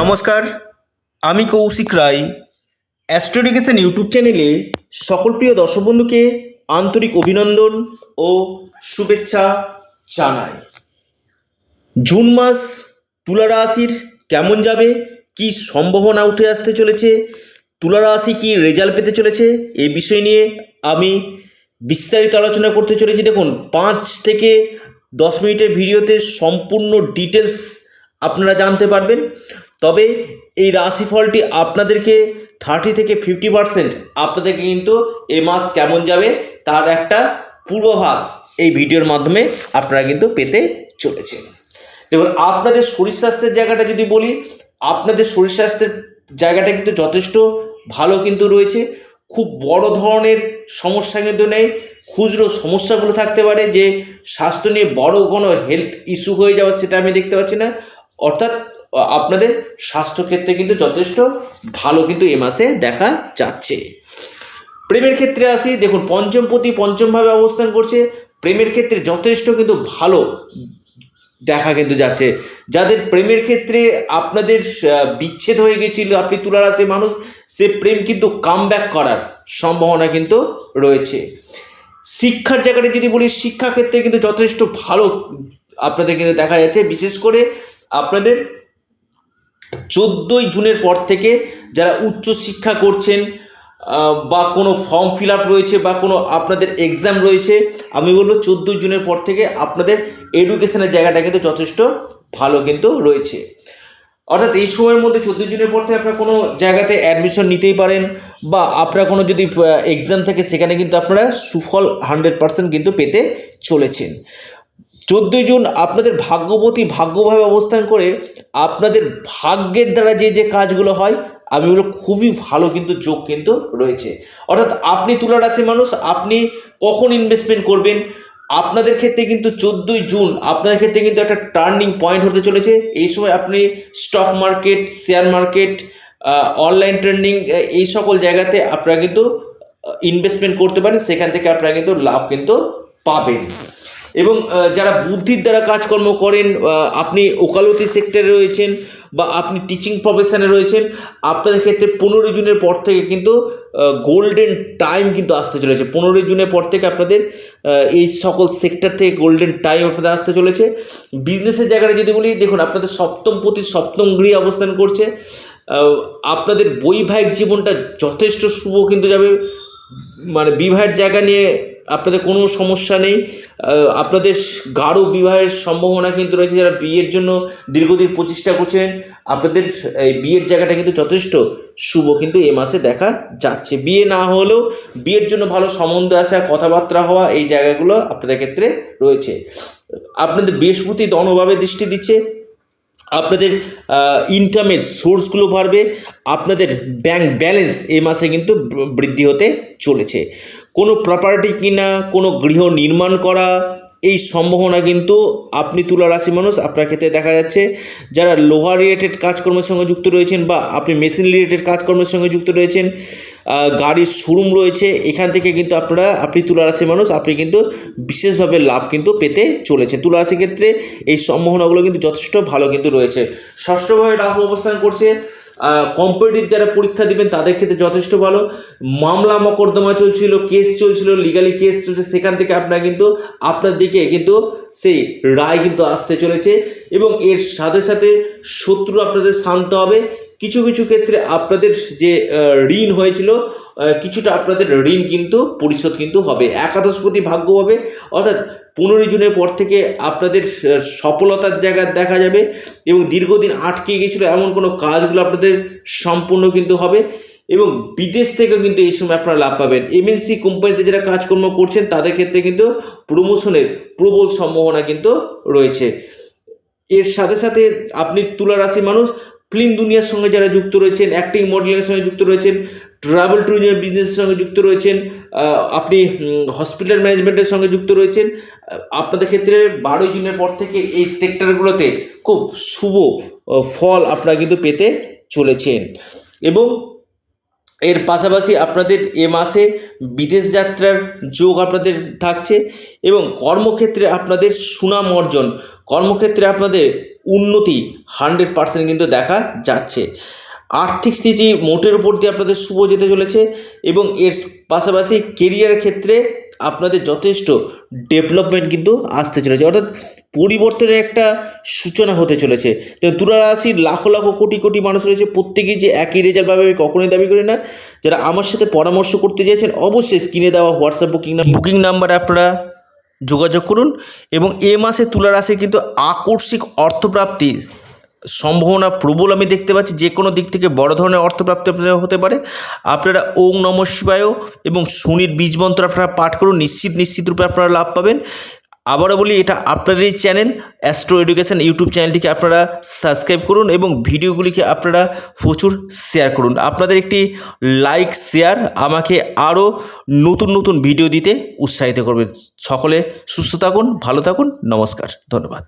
নমস্কার, আমি কৌশিক রায়। অ্যাস্ট্রোডিকেশন ইউটিউব চ্যানেলে সকল প্রিয় দর্শক বন্ধুকে আন্তরিক অভিনন্দন ও শুভেচ্ছা জানাই। জুন মাস তুলা রাশির কেমন যাবে? কি সম্ভাবনা উঠে আসতে চলেছে? তুলা রাশি কি রেজাল্ট পেতে চলেছে? এই বিষয় নিয়ে আমি বিস্তারিত আলোচনা করতে চলেছি। দেখুন, পাঁচ থেকে দশ মিনিটের ভিডিওতে সম্পূর্ণ ডিটেলস আপনারা জানতে পারবেন। তবে এই রাশিফলটি আপনাদেরকে থার্টি থেকে ফিফটি পার্সেন্ট আপনাদেরকে কিন্তু এ মাস কেমন যাবে তার একটা পূর্বাভাস এই ভিডিওর মাধ্যমে আপনারা কিন্তু পেতে চলেছেন। দেখুন, আপনাদের শরীর স্বাস্থ্যের জায়গাটা যদি বলি, আপনাদের শরীর স্বাস্থ্যের জায়গাটা কিন্তু যথেষ্ট ভালো কিন্তু রয়েছে। খুব বড় ধরনের সমস্যা কিন্তু নেই। খুচরো সমস্যাগুলো থাকতে পারে যে স্বাস্থ্য নিয়ে বড় কোনো হেলথ ইস্যু হয়ে যাওয়া সেটা আমি দেখতে পাচ্ছি না। অর্থাৎ আপনাদের স্বাস্থ্যক্ষেত্রে কিন্তু যথেষ্ট ভালো কিন্তু এ মাসে দেখা যাচ্ছে। প্রেমের ক্ষেত্রে আসি, দেখুন পঞ্চম পঞ্চমপতি পঞ্চমভাবে অবস্থান করছে। প্রেমের ক্ষেত্রে যথেষ্ট কিন্তু ভালো দেখা কিন্তু যাচ্ছে। যাদের প্রেমের ক্ষেত্রে আপনাদের বিচ্ছেদ হয়ে গেছিল, আপনি তুলা রাশির মানুষ, সে প্রেম কিন্তু কাম করার সম্ভাবনা কিন্তু রয়েছে। শিক্ষার জায়গাটা যদি বলি শিক্ষা ক্ষেত্রে কিন্তু যথেষ্ট ভালো আপনাদের কিন্তু দেখা যাচ্ছে। বিশেষ করে আপনাদের চোদ্দোই জুনের পর থেকে যারা উচ্চ শিক্ষা করছেন বা কোনো ফর্ম ফিল আপ রয়েছে, বা কোনো আপনাদের এক্সাম রয়েছে, আমি বলব চোদ্দোই জুনের পর থেকে আপনাদের এডুকেশনের জায়গাটা কিন্তু যথেষ্ট ভালো কিন্তু রয়েছে। অর্থাৎ এই সময়ের মধ্যে চোদ্দোই জুনের পর থেকে আপনারা কোনো জায়গাতে অ্যাডমিশন নিতেই পারেন, বা আপনারা কোনো যদি এক্সাম থাকে, সেখানে কিন্তু আপনারা সুফল হান্ড্রেড পার্সেন্ট কিন্তু পেতে চলেছেন। চোদ্দোই জুন আপনাদের ভাগ্যবতী ভাগ্যভাবে অবস্থান করে আপনাদের ভাগ্যের দ্বারা যে যে কাজগুলো হয়, আমি বলব খুবই ভালো কিন্তু যোগ কিন্তু রয়েছে। অর্থাৎ আপনি তুলা রাশি মানুষ, আপনি কখন ইনভেস্টমেন্ট করবেন? আপনাদের ক্ষেত্রে কিন্তু চোদ্দোই জুন, আপনাদের ক্ষেত্রে কিন্তু একটা টার্নিং পয়েন্ট হতে চলেছে। এই সময় আপনি stock market share market online trending এই সকল জায়গাতে আপনারা কিন্তু ইনভেস্টমেন্ট করতে পারেন। সেখান থেকে আপনারা কিন্তু লাভ কিন্তু পাবেন। এবং যারা বুদ্ধির দ্বারা কাজকর্ম করেন আপনি ওকালতি সেক্টরে রয়েছেন বা আপনি টিচিং প্রফেশনে রয়েছেন, আপনাদের ক্ষেত্রে পনেরোই জুনের পর থেকে কিন্তু গোল্ডেন টাইম কিন্তু আসতে চলেছে। পনেরোই জুনের পর থেকে আপনাদের এই সকল সেক্টর থেকে গোল্ডেন টাইম আপনাদের আসতে চলেছে। বিজনেসের জায়গাটা যদি বলি, দেখুন, আপনাদের সপ্তম প্রতি সপ্তম গৃহে অবস্থান করছে। আপনাদের বৈবাহিক জীবনটা যথেষ্ট শুভ কিন্তু যাবে। মানে বিবাহের জায়গা নিয়ে আপনাদের কোনো সমস্যা নেই। আপনাদের গাঢ় বিবাহের সম্ভাবনা কিন্তু রয়েছে, যারা বিয়ের জন্য দীর্ঘদিন প্রচেষ্টা করছেন। আপনাদের এই বিয়ের জায়গাটা কিন্তু যথেষ্ট শুভ, কিন্তু এ মাসে দেখা যাচ্ছে। বিয়ে না হলেও বিয়ের জন্য ভালো সম্বন্ধ আসা, কথাবার্তা হওয়া এই জায়গাগুলো আপনাদের ক্ষেত্রে রয়েছে। আপনাদের বৃহস্পতি দনভাবে দৃষ্টি দিচ্ছে। আপনাদের ইনকামের সোর্সগুলো বাড়বে। আপনাদের ব্যাংক ব্যালেন্স এ মাসে কিন্তু বৃদ্ধি হতে চলেছে। কোনো প্রপার্টি কিনা, কোনো গৃহ নির্মাণ করা, এই সম্ভাবনা কিন্তু আপনি তুলা রাশি মানুষ, আপনার ক্ষেত্রে দেখা যাচ্ছে, যারা লোহা রিলেটেড কাজকর্মের সঙ্গে যুক্ত রয়েছেন বা আপনি মেশিন রিলেটেড কাজকর্মের সঙ্গে যুক্ত রয়েছেন গাড়ির শোরুম রয়েছে, এখান থেকে কিন্তু আপনারা, আপনি তুলা রাশি মানুষ, আপনি কিন্তু বিশেষভাবে লাভ কিন্তু পেতে চলেছেন। তুলা রাশির ক্ষেত্রে এই সম্ভাবনাগুলো কিন্তু যথেষ্ট ভালো কিন্তু রয়েছে। ষষ্ঠভাবে রাহু অবস্থান করছে কম্পিটিটিভ যারা পরীক্ষা দিবেন, তাদের ক্ষেত্রে যথেষ্ট ভালো। মামলা মকদ্দমা চলছিল কেস চলছিল লিগালি কেস চলছে, সেখান থেকে আপনারা কিন্তু, আপনার দিকে কিন্তু সেই রায় কিন্তু আসতে চলেছে। এবং এর সাথে সাথে শত্রু আপনাদের শান্ত হবে। কিছু কিছু ক্ষেত্রে আপনাদের যে ঋণ হয়েছিল কিছুটা আপনাদের ঋণ কিন্তু, পরিশোধ কিন্তু হবে। একাদশপতি ভাগ্য হবে। অর্থাৎ পনেরোই জুনের পর থেকে আপনাদের সফলতার জায়গা দেখা যাবে এবং দীর্ঘদিন আটকে গেছিল এমন কোনো কাজগুলো আপনাদের সম্পূর্ণ কিন্তু হবে এবং বিদেশ থেকেও কিন্তু এই সময় আপনারা লাভ পাবেন। এমএনসি কোম্পানিতে যারা কাজকর্ম করছেন, তাদের ক্ষেত্রে কিন্তু প্রমোশনের প্রবল সম্ভাবনা কিন্তু রয়েছে। এর সাথে সাথে আপনি তুলা রাশি মানুষ, ফিল্ম দুনিয়ার সঙ্গে যারা যুক্ত রয়েছেন অ্যাক্টিং মডেলিংয়ের সঙ্গে যুক্ত রয়েছেন ট্রাভেল ট্যুরিজম বিজনেসের সঙ্গে যুক্ত রয়েছেন আপনি হসপিটাল ম্যানেজমেন্টের সঙ্গে যুক্ত রয়েছেন আপনাদের ক্ষেত্রে বারোই জুনের পর থেকে এই সেক্টরগুলোতে খুব শুভ ফল আপনারা কিন্তু পেতে চলেছেন। এবং এর পাশাপাশি আপনাদের এ মাসে বিদেশ যাত্রার যোগ আপনাদের থাকছে এবং কর্মক্ষেত্রে আপনাদের সুনাম অর্জন, কর্মক্ষেত্রে আপনাদের উন্নতি হান্ড্রেড পার্সেন্ট কিন্তু দেখা যাচ্ছে। আর্থিক স্থিতি মোটের উপর দিয়ে আপনাদের শুভ যেতে চলেছে এবং এর পাশাপাশি কেরিয়ার ক্ষেত্রে আপনাদের যথেষ্ট ডেভেলপমেন্ট কিন্তু আসতে চলেছে। অর্থাৎ পরিবর্তনের একটা সূচনা হতে চলেছে। তো তুলা রাশির লাখো লাখো কোটি কোটি মানুষ রয়েছে। প্রত্যেকেই যে একই রেজাল্ট পাবে, আমি কখনোই দাবি করি না। যারা আমার সাথে পরামর্শ করতে চাইছেন অবশ্যই স্ক্রিনে দেওয়া হোয়াটসঅ্যাপ বুকিং বুকিং নাম্বারে আপনারা যোগাযোগ করুন। এবং এ মাসে তুলা রাশি কিন্তু আকস্মিক অর্থপ্রাপ্তি সম্ভাবনা প্রবল আমি দেখতে পাচ্ছি, যে কোনো দিক থেকে বড় ধরনের অর্থপ্রাপ্তি আপনাদের হতে পারে। আপনারা ওং নম শিবায় এবং শনির বীজ মন্ত্র আপনারা পাঠ করুন, নিশ্চিত নিশ্চিত রূপে আপনারা লাভ পাবেন। আবারও বলি, এটা আপনাদেরই চ্যানেল অ্যাস্ট্রো এডুকেশান ইউটিউব চ্যানেলটিকে আপনারা সাবস্ক্রাইব করুন এবং ভিডিওগুলিকে আপনারা প্রচুর শেয়ার করুন। আপনাদের একটি লাইক শেয়ার আমাকে আরও নতুন নতুন ভিডিও দিতে উৎসাহিত করবেন সকলে সুস্থ থাকুন, ভালো থাকুন, নমস্কার, ধন্যবাদ।